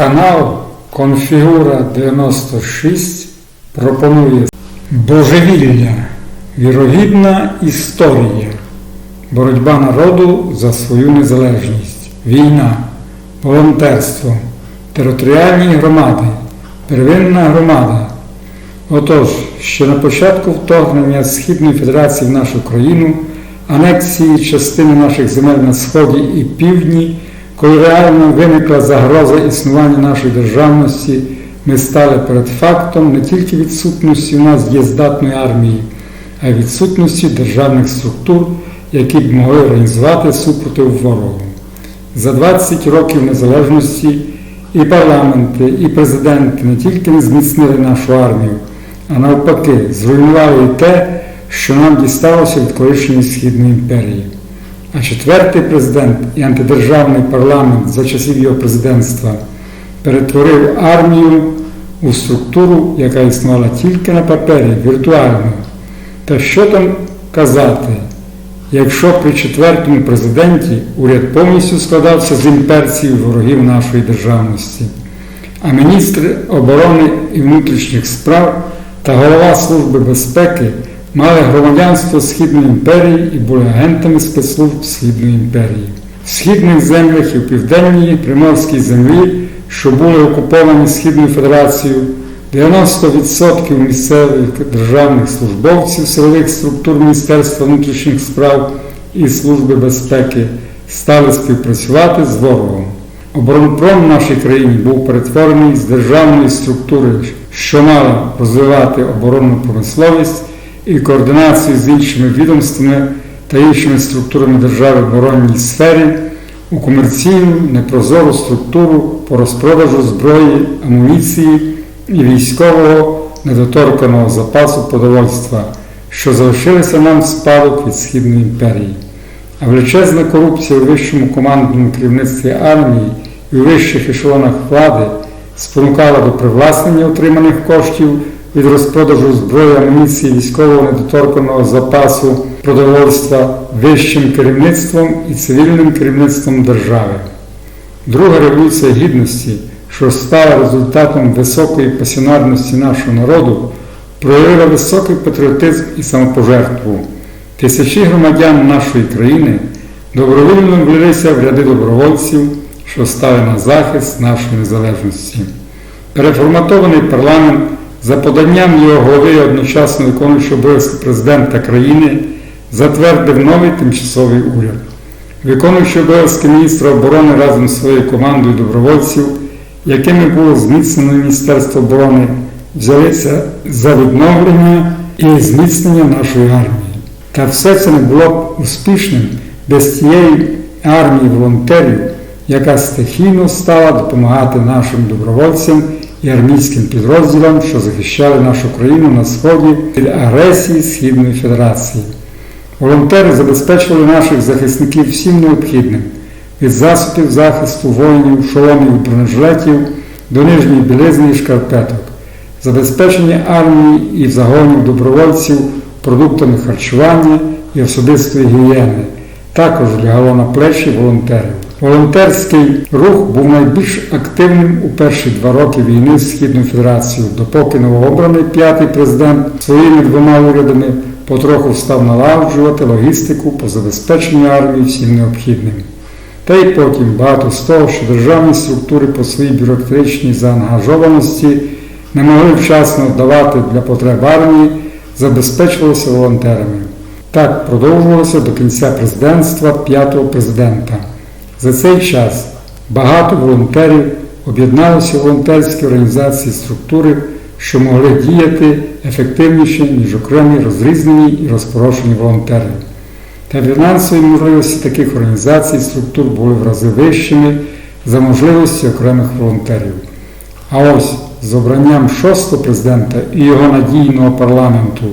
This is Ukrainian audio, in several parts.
Канал Конфігура 96 пропонує. Божевілля, вірогідна історія, боротьба народу за свою незалежність, війна, волонтерство, територіальні громади, первинна громада. Отож, ще на початку вторгнення Східної Федерації в нашу країну, анексії частини наших земель на Сході і Півдні, коли реально виникла загроза існування нашої державності, ми стали перед фактом не тільки відсутності у нас дієздатної армії, а й відсутності державних структур, які б могли організувати супротив ворогу. За 20 років незалежності і парламенти, і президенти не тільки не зміцнили нашу армію, а навпаки, зруйнували і те, що нам дісталося від колишньої Східної імперії. А четвертий президент і антидержавний парламент за часів його президентства перетворив армію у структуру, яка існувала тільки на папері, віртуально. Та що там казати, якщо при четвертому президенті уряд повністю складався з імперців ворогів нашої державності, а міністри оборони і внутрішніх справ та голова Служби безпеки мали громадянство Східної імперії і були агентами спецслужб Східної імперії. В східних землях і в південній Приморській землі, що були окуповані Східною Федерацією, 90% місцевих державних службовців силових структур Міністерства внутрішніх справ і Служби безпеки стали співпрацювати з ворогом. Оборонпром в нашій країні був перетворений з державної структури, що мала розвивати оборонну промисловість і координацію з іншими відомствами та іншими структурами держави в оборонній сфері у комерційну непрозору структуру по розпродажу зброї, амуніції і військового недоторканого запасу продовольства, що залишилися нам в спадок від Східної імперії. А величезна корупція у вищому командному керівництві армії і у вищих ешелонах влади спонукала до привласнення отриманих коштів від розпродажу зброї, амуніції, військового недоторканого запасу продовольства вищим керівництвом і цивільним керівництвом держави. Друга революція гідності, що стала результатом високої пасіонарності нашого народу, проявила високий патріотизм і самопожертву. Тисячі громадян нашої країни добровільно влилися в ряди добровольців, що стали на захист нашої незалежності. Переформатований парламент за поданням його голови і одночасно виконуючого обов'язки президента країни затвердив новий тимчасовий уряд. Виконуючи обов'язки міністра оборони разом з своєю командою добровольців, якими було зміцнено Міністерство оборони, взялися за відновлення і зміцнення нашої армії. Та все це не було б успішним без тієї армії волонтерів, яка стихійно стала допомагати нашим добровольцям і армійським підрозділам, що захищали нашу країну на сході від агресії Східної Федерації. Волонтери забезпечували наших захисників всім необхідним від засобів захисту воїнів, шоломів і бронежилетів до нижньої білизни і шкарпеток, забезпечення армії і загонів добровольців продуктами харчування і особистої гігієни. Також лягало на плечі волонтерів. Волонтерський рух був найбільш активним у перші два роки війни з Східною Федерацією, допоки новообраний п'ятий президент своїми двома урядами потроху став налагоджувати логістику по забезпеченню армії всім необхідним. Та й потім багато з того, що державні структури по своїй бюрократичній заангажованості не могли вчасно давати для потреб армії, забезпечувалося волонтерами. Так продовжувалося до кінця президентства п'ятого президента. За цей час багато волонтерів об'єдналися в волонтерські організації структури, що могли діяти ефективніше, ніж окремі розрізнені і розпорошені волонтери. Та фінансові можливості таких організацій і структур були в рази вищими за можливості окремих волонтерів. А ось з обранням шостого президента і його надійного парламенту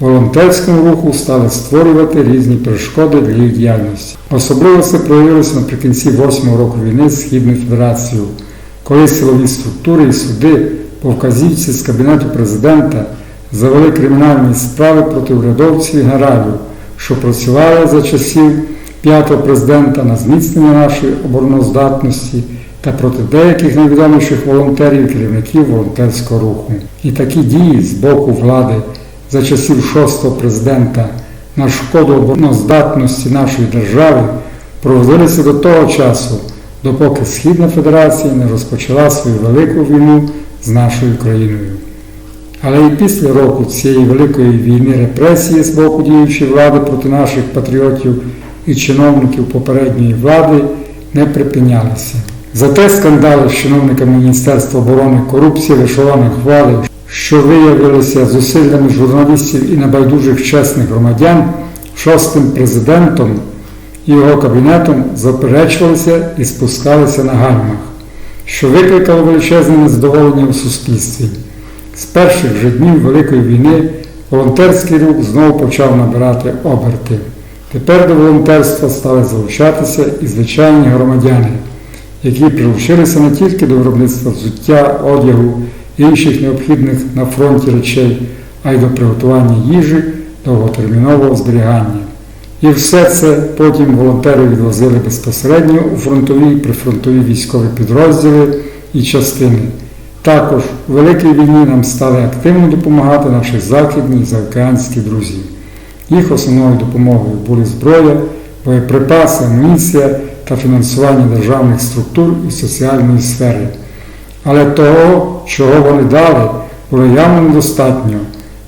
волонтерському руху стали створювати різні перешкоди для їх діяльності. Особливо це проявилося наприкінці восьмого року війни з Східною Федерацією, коли силові структури і суди по вказівці з Кабінету президента завели кримінальні справи проти урядовців і генералів, що працювали за часів п'ятого президента на зміцнення нашої обороноздатності та проти деяких найвідоміших волонтерів і керівників волонтерського руху. І такі дії з боку влади за часів шостого президента на шкоду обороноздатності нашої держави проводилися до того часу, допоки Східна Федерація не розпочала свою велику війну з нашою країною. Але і після року цієї великої війни репресії з боку діючої влади проти наших патріотів і чиновників попередньої влади не припинялися. Зате скандали з чиновниками Міністерства оборони, корупція вишованих хвали, що виявилися зусиллями журналістів і небайдужих чесних громадян, шостим президентом і його кабінетом заперечувалися і спускалися на гальмах, що викликало величезне незадоволення у суспільстві. З перших же днів Великої війни волонтерський рух знову почав набирати оберти. Тепер до волонтерства стали залучатися і звичайні громадяни, які прилучилися не тільки до виробництва взуття, одягу інших необхідних на фронті речей, а й до приготування їжі довготермінового зберігання. І все це потім волонтери відвозили безпосередньо у фронтові і прифронтові військові підрозділи і частини. Також у Великій війні нам стали активно допомагати наші західні і заокеанські друзі. Їх основною допомогою були зброя, боєприпаси, амуніція та фінансування державних структур і соціальної сфери. Але того, чого вони дали, було явно недостатньо.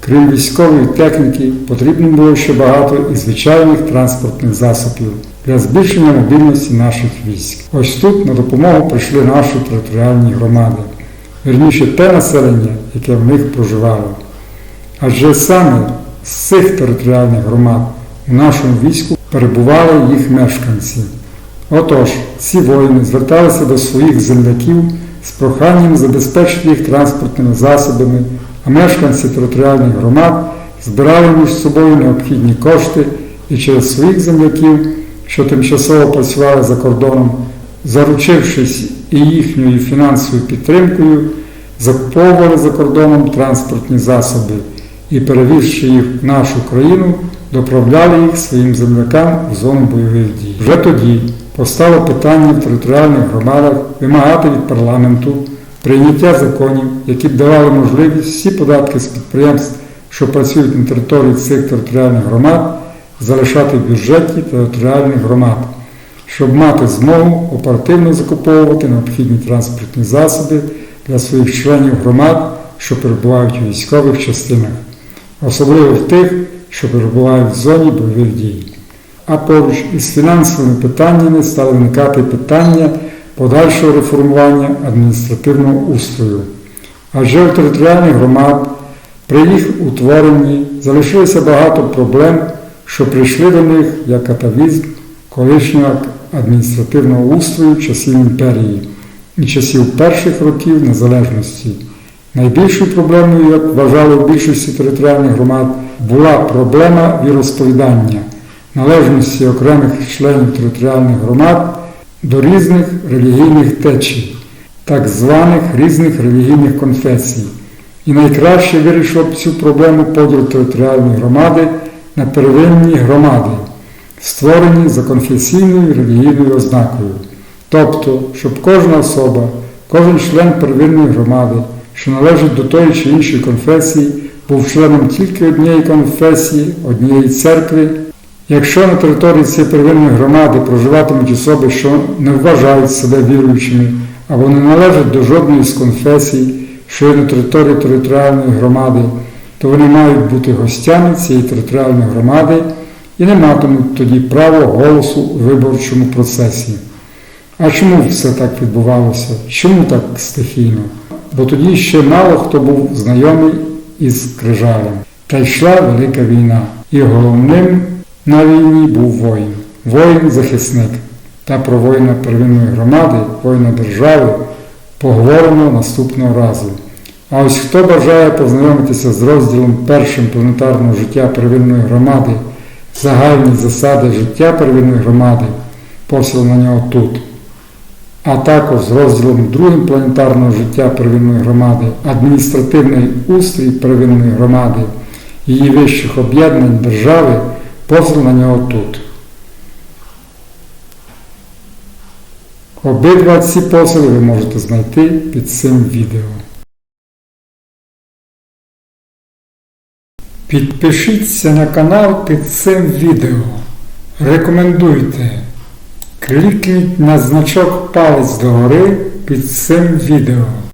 Крім військової техніки, потрібно було ще багато і звичайних транспортних засобів для збільшення мобільності наших військ. Ось тут на допомогу прийшли наші територіальні громади, вірніше те населення, яке в них проживало. Адже саме з цих територіальних громад у нашому війську перебували їх мешканці. Отож, ці воїни зверталися до своїх земляків з проханням забезпечити їх транспортними засобами, а мешканці територіальних громад збирали між собою необхідні кошти і через своїх земляків, що тимчасово працювали за кордоном, заручившись і їхньою фінансовою підтримкою, закуповували за кордоном транспортні засоби і, перевізши їх в нашу країну, доправляли їх своїм землякам у зону бойових дій. Вже тоді постало питання в територіальних громадах вимагати від парламенту прийняття законів, які б давали можливість всі податки з підприємств, що працюють на території цих територіальних громад, залишати в бюджеті територіальних громад, щоб мати змогу оперативно закуповувати необхідні транспортні засоби для своїх членів громад, що перебувають у військових частинах, особливо в тих, що перебувають в зоні бойових дій. А поруч із фінансовими питаннями стали виникати питання подальшого реформування адміністративного устрою. Адже у територіальних громад при їх утворенні залишилося багато проблем, що прийшли до них як атавізм колишнього адміністративного устрою часів імперії і часів перших років незалежності. Найбільшою проблемою, як вважали у більшості територіальних громад, була проблема віросповідання, належності окремих членів територіальних громад до різних релігійних течій, так званих різних релігійних конфесій. І найкраще вирішив цю проблему поділ територіальної громади на первинні громади, створені за конфесійною релігійною ознакою. Тобто, щоб кожна особа, кожен член первинної громади, що належить до тої чи іншої конфесії, був членом тільки однієї конфесії, однієї церкви. Якщо на території цієї первинної громади проживатимуть особи, що не вважають себе віруючими або не належать до жодної з конфесій, що є на території територіальної громади, то вони мають бути гостями цієї територіальної громади і не матимуть тоді права голосу у виборчому процесі. А чому все так відбувалося? Чому так стихійно? Бо тоді ще мало хто був знайомий із крижалем. Та йшла велика війна. І головним на війні був воїн, воїн-захисник. Та про воїна первинної громади, воїна держави поговоримо наступного разу. А ось хто бажає познайомитися з розділом першим планетарного життя первинної громади, загальні засади життя первинної громади, посіл на нього тут. А також з розділом другим планетарного життя первинної громади, адміністративний устрій первинної громади, її вищих об'єднань держави, посіл на нього тут. Обидва ці посили ви можете знайти під цим відео. Підпишіться на канал під цим відео. Рекомендуйте. Клікніть на значок палець догори під цим відео.